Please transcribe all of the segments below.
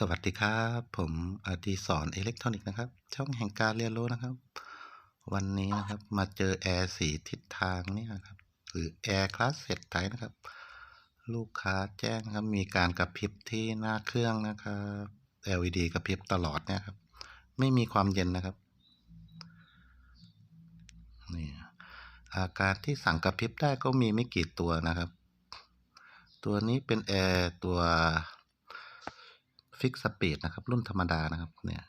สวัสดีครับ ผมอดีศรอิเล็กทรอนิกส์นะครับ ช่องแห่งการเรียนรู้นะครับ วันนี้นะครับมาเจอแอร์สีทิศทางนี่ยครับ หรือแอร์คลาสเซตไทนะครับ ลูกค้าแจ้งครับมีการกระพริบที่หน้าเครื่องนะครับ LED กระพริบตลอดเนี่ยครับ ไม่มีความเย็นนะครับนี่อาการที่สั่งกระพริบได้ก็มีไม่กี่ตัวนะครับ ตัวนี้เป็นแอร์ตัว ฟิกสปีดนะครับ รุ่นธรรมดานะครับ เนี่ย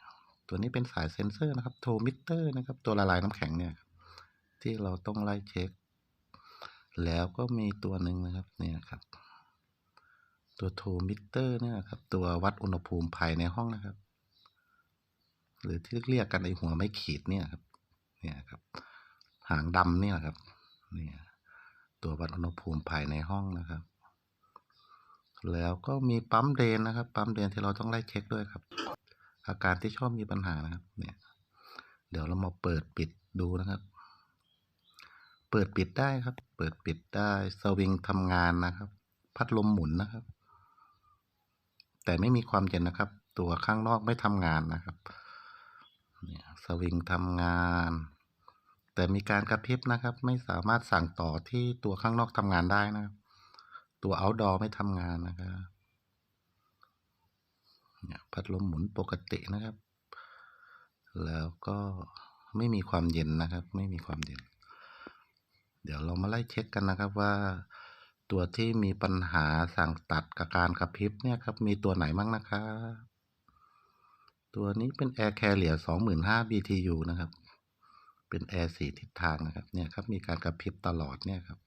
ตัวนี้เป็นสายเซ็นเซอร์นะครับ โทมิเตอร์นะครับ ตัวละลายน้ำแข็งเนี่ย ที่เราต้องไล่เช็ค แล้วก็มีตัวหนึ่งนะครับ เนี่ยครับ ตัวโทมิเตอร์เนี่ยครับ ตัววัดอุณหภูมิภายในห้องนะครับ หรือที่เรียกกันไอหัวไม่ขีดเนี่ยครับ เนี่ยครับ หางดำเนี่ยครับ เนี่ย ตัววัดอุณหภูมิภายในห้องนะครับ แล้วก็มีปั๊มเดนนะครับ ปั๊มเดนที่เราต้องไล่เช็คด้วยครับ อาการที่ชอบมีปัญหานะครับ เนี่ย เดี๋ยวเรามาเปิดปิดดูนะครับ เปิดปิดได้ครับ เปิดปิดได้สวิงทำงานนะครับ พัดลมหมุนนะครับ แต่ไม่มีความเย็นนะครับ ตัวข้างนอกไม่ทำงานนะครับเนี่ยสวิงทำงาน แต่มีการกระพริบนะครับ ไม่สามารถสั่งต่อที่ตัวข้างนอกทำงานได้นะครับ ตัว outdoor ไม่ทำงานนะครับเนี่ยพัดลมหมุนปกตินะครับ แล้วก็ไม่มีความเย็นนะครับ ไม่มีความเย็น เดี๋ยวเรามาไล่เช็คกันนะครับว่าตัวที่มีปัญหาสั่งตัดกับการกระพริบเนี่ยครับ มีตัวไหนบ้างนะครับ ตัวนี้เป็น Air Carrier 25,000 BTU นะครับ เป็นแอร์สีทิศทางนะครับ เนี่ยครับ มีการกระพริบตลอดเนี่ยครับ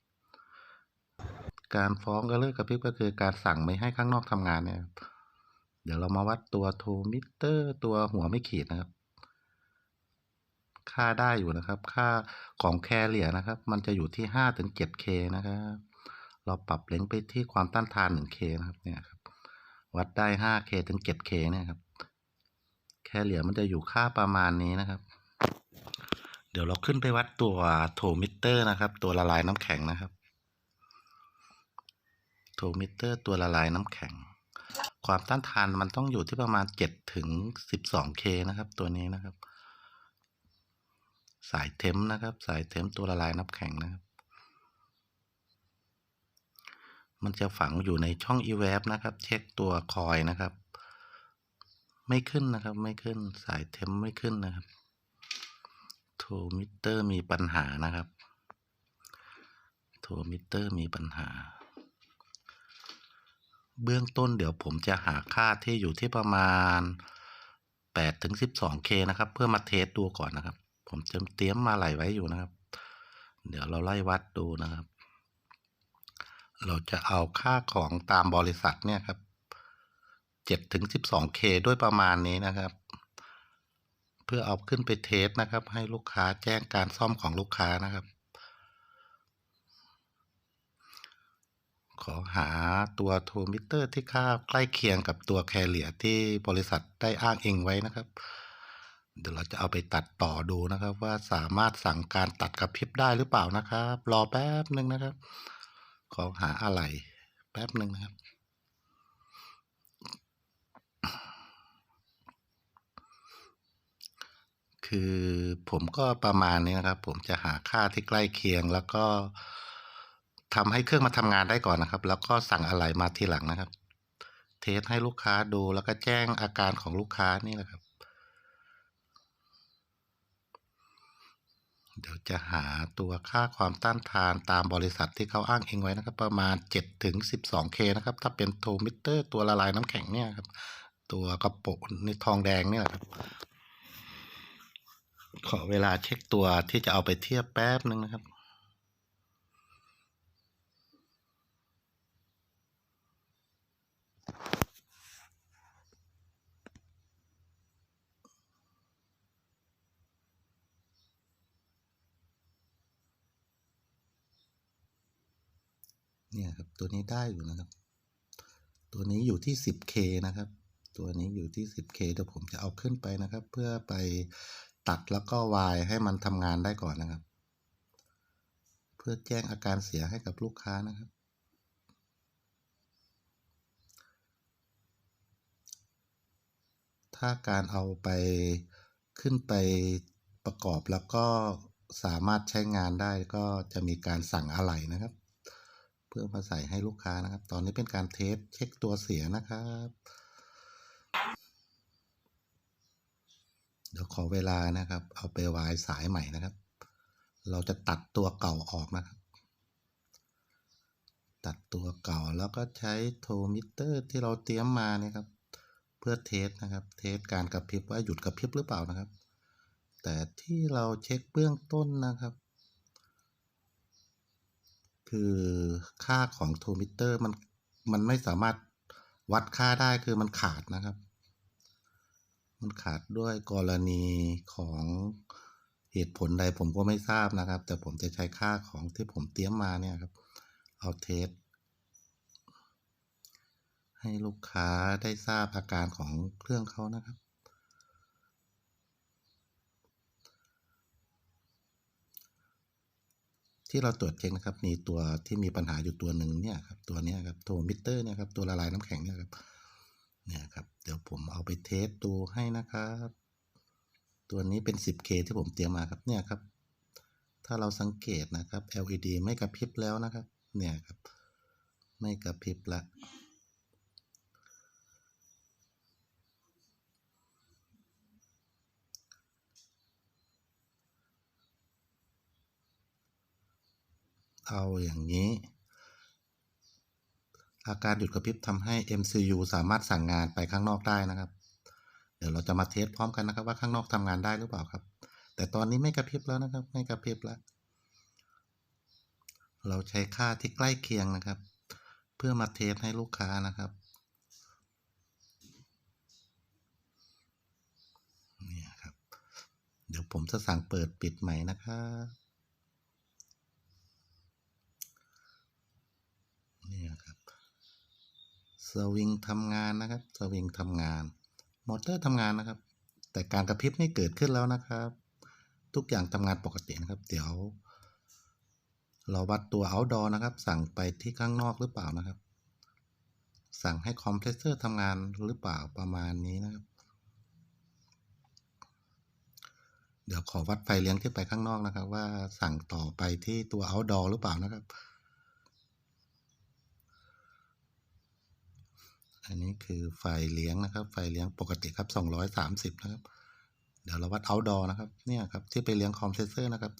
การฟ้องก็เลิกกระพริบก็คือการสั่งไม่ให้ข้างนอกทำงานเนี่ย เดี๋ยวเรามาวัดตัวโทมิเตอร์ตัวหัวไม่ขีดนะครับ ค่าได้อยู่นะครับ ค่าของแคเรียนะครับ มันจะอยู่ที่ห้าถึงเจ็ดเคนะครับ เราปรับเล็งไปที่ความต้านทานหนึ่งเคนะครับเนี่ยครับ วัดได้ห้าเคถึงเจ็ดเคเนี่ยครับ แคเรียมันจะอยู่ค่าประมาณนี้นะครับ เดี๋ยวเราขึ้นไปวัดตัวโทมิเตอร์นะครับ ตัวละลายน้ำแข็งนะครับ โทมิเตอร์ตัวละลายน้ำแข็ง ความต้านทานมันต้องอยู่ที่ประมาณเจ็ดถึงสิบสองเคนะครับ ตัวนี้นะครับ สายเทมนะครับ สายเทมตัวละลายน้ำแข็งนะครับ มันจะฝังอยู่ในช่อง e v a p นะครับ เช็คตัวคอยนะครับ ไม่ขึ้นนะครับ ไม่ขึ้น สายเทมไม่ขึ้นนะครับ โทมิเตอร์มีปัญหานะครับ โทมิเตอร์มีปัญหา เบื้องต้นเดี๋ยวผมจะหาค่าที่อยู่ที่ประมาณ8ถึง 12K นะครับ เพื่อมาเทสดูก่อนนะครับ ผมจะเตรียมมาไหลไว้อยู่นะครับ เดี๋ยวเราไล่วัดดูนะครับ เราจะเอาค่าของตามบริษัทเนี่ยครับ7ถึง 12K ด้วยประมาณนี้นะครับ เพื่อเอาขึ้นไปเทสนะครับ ให้ลูกค้าแจ้งการซ่อมของลูกค้านะครับ ขอหาตัวโทมิเตอร์ที่ค่าใกล้เคียงกับตัวแคเรียที่บริษัทได้อ้างอิงไว้นะครับ เดี๋ยวเราจะเอาไปตัดต่อดูนะครับ ว่าสามารถสั่งการตัดกระพริบได้หรือเปล่านะครับ รอแป๊บหนึ่งนะครับ ขอหาอะไรแป๊บหนึ่งนะครับคือผมก็ประมาณนี้นะครับ ผมจะหาค่าที่ใกล้เคียงแล้วก็ ทำให้เครื่องมาทำงานได้ก่อนนะครับ แล้วก็สั่งอะไรมาทีหลังนะครับ เทสให้ลูกค้าดูแล้วก็แจ้งอาการของลูกค้านี่แหละครับ เดี๋ยวจะหาตัวค่าความต้านทานตามบริษัทที่เขาอ้างอิงไว้นะครับ ประมาณ 7 ถึง 12K นะครับ ถ้าเป็นโทมิเตอร์ตัวละลายน้ำแข็งเนี่ยครับ ตัวกระปุกนี่ทองแดงเนี่ยครับ ขอเวลาเช็คตัวที่จะเอาไปเทียบแป๊บหนึ่งนะครับ เนี่ยครับตัวนี้ได้อยู่นะครับ ตัวนี้อยู่ที่ 10K นะครับ ตัวนี้อยู่ที่ 10K เดี๋ยวผมจะเอาขึ้นไปนะครับ เพื่อไปตัดแล้วก็วายให้มันทำงานได้ก่อนนะครับ เพื่อแจ้งอาการเสียให้กับลูกค้านะครับ ถ้าการเอาไปขึ้นไปประกอบแล้วก็สามารถใช้งานได้ก็จะมีการสั่งอะไหล่นะครับ เพื่อมาใส่ให้ลูกค้านะครับ ตอนนี้เป็นการเทสเช็คตัวเสียนะครับ เดี๋ยวขอเวลานะครับ เอาไปวายสายใหม่นะครับ เราจะตัดตัวเก่าออกนะครับ ตัดตัวเก่าแล้วก็ใช้โทมิเตอร์ที่เราเตรียมมาเนี่ยครับ เพื่อเทสนะครับ เทสการกระพริบว่าหยุดกระพริบหรือเปล่านะครับ แต่ที่เราเช็คเบื้องต้นนะครับ คือค่าของโทมิเตอร์มันมันไม่สามารถวัดค่าได้คือมันขาดนะครับ มันขาดด้วยกรณีของเหตุผลใดผมก็ไม่ทราบนะครับ แต่ผมจะใช้ค่าของที่ผมเตรียมมาเนี่ยครับ เอาเทสให้ลูกค้าได้ทราบอาการของเครื่องเขานะครับ ที่เราตรวจเช็คนะครับ มีตัวที่มีปัญหาอยู่ตัวหนึ่งเนี่ยครับตัวนี้ครับโทมิเตอร์เนี่ยครับตัวละลายน้ำแข็งเนี่ยครับเนี่ยครับ เดี๋ยวผมเอาไปเทสดูให้นะครับ ตัวนี้เป็น 10K ที่ผมเตรียมมาครับเนี่ยครับ ถ้าเราสังเกตนะครับ LED ไม่กระพริบแล้วนะครับ เนี่ยครับ ไม่กระพริบละ เอาอย่างนี้ อาการหยุดกระพริบทำให้ MCU สามารถสั่งงานไปข้างนอกได้นะครับ เดี๋ยวเราจะมาเทสพร้อมกันนะครับว่าข้างนอกทำงานได้หรือเปล่าครับ แต่ตอนนี้ไม่กระพริบแล้วนะครับ ไม่กระพริบแล้ว เราใช้ค่าที่ใกล้เคียงนะครับ เพื่อมาเทสให้ลูกค้านะครับเนี่ยครับเดี๋ยวผมจะสั่งเปิดปิดใหม่นะครับเนี่ยครับ สวิงทำงานนะครับ สวิงทำงาน มอเตอร์ทำงานนะครับ แต่การกระพริบไม่เกิดขึ้นแล้วนะครับ ทุกอย่างทำงานปกตินะครับ เดี๋ยว เราวัดตัว outdoor นะครับ สั่งไปที่ข้างนอกหรือเปล่านะครับ สั่งให้คอมเพรสเซอร์ทำงานหรือเปล่าประมาณนี้นะครับ เดี๋ยวขอวัดไฟเลี้ยงที่ไปข้างนอกนะครับ ว่าสั่งต่อไปที่ตัว outdoor หรือเปล่านะครับ อันนี้คือไฟเลี้ยงนะครับ ไฟเลี้ยงปกติครับ 230 นะครับ เดี๋ยวเราวัด outdoor นะครับ เนี่ยครับที่ไปเลี้ยงคอมเพรสเซอร์นะครับ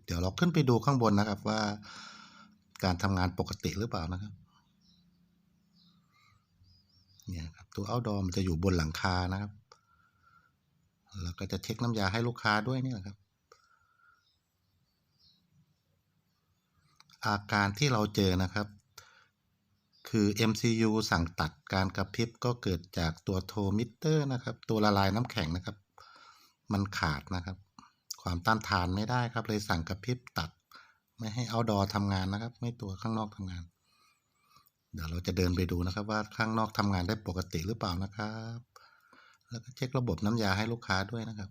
220 เดี๋ยวเราขึ้นไปดูข้างบนนะครับว่า การทำงานปกติหรือเปล่านะครับ เนี่ยครับตัว outdoor มันจะอยู่บนหลังคานะครับ แล้วก็จะเช็คน้ำยาให้ลูกค้าด้วยเนี่ยครับอาการที่เราเจอนะครับ คือ MCU สั่งตัดการกระพริบก็เกิดจากตัวโทมิเตอร์นะครับ ตัวละลายน้ำแข็งนะครับ มันขาดนะครับ ความต้านทานไม่ได้ครับ เลยสั่งกระพริบตัด ไม่ให้เอาดอทำงานนะครับ ไม่ตัวข้างนอกทำงาน เดี๋ยวเราจะเดินไปดูนะครับ ว่าข้างนอกทำงานได้ปกติหรือเปล่านะครับ แล้วก็เช็คระบบน้ำยาให้ลูกค้าด้วยนะครับ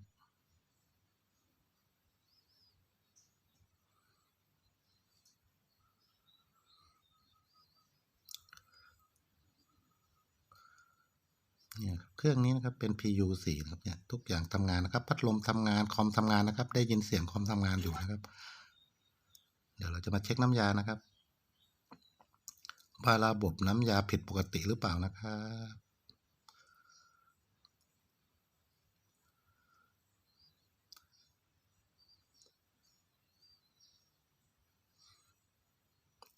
เนี่ยครับเครื่องนี้นะครับเป็น PU4 นะครับเนี่ยทุกอย่างทำงานนะครับ พัดลมทำงานคอมทำงานนะครับ ได้ยินเสียงคอมทำงานอยู่นะครับ เดี๋ยวเราจะมาเช็คน้ำยานะครับว่าระบบน้ำยาผิดปกติหรือเปล่านะครับ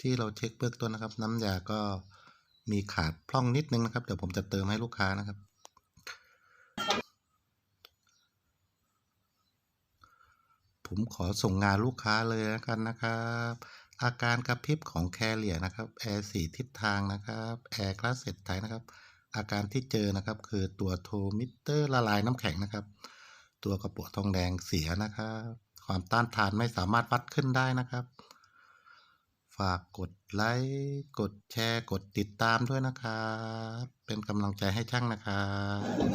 ที่เราเช็คเบื้องต้นนะครับ น้ำยาก็ มีขาดพร่องนิดนึงนะครับ เดี๋ยวผมจะเติมให้ลูกค้านะครับ ผมขอส่งงานลูกค้าเลยแล้วกันนะครับ อาการกระพริบของแคเรียนะครับ แอร์สี่ทิศทางนะครับแอร์คลาสเซตไทยนะครับ อาการที่เจอนะครับ คือตัวโทมิเตอร์ละลายน้ำแข็งนะครับ ตัวกระปุกทองแดงเสียนะครับ ความต้านทานไม่สามารถวัดขึ้นได้นะครับ ฝากกดไลค์ กดแชร์ กดติดตามด้วยนะครับ เป็นกำลังใจให้ช่างนะครับ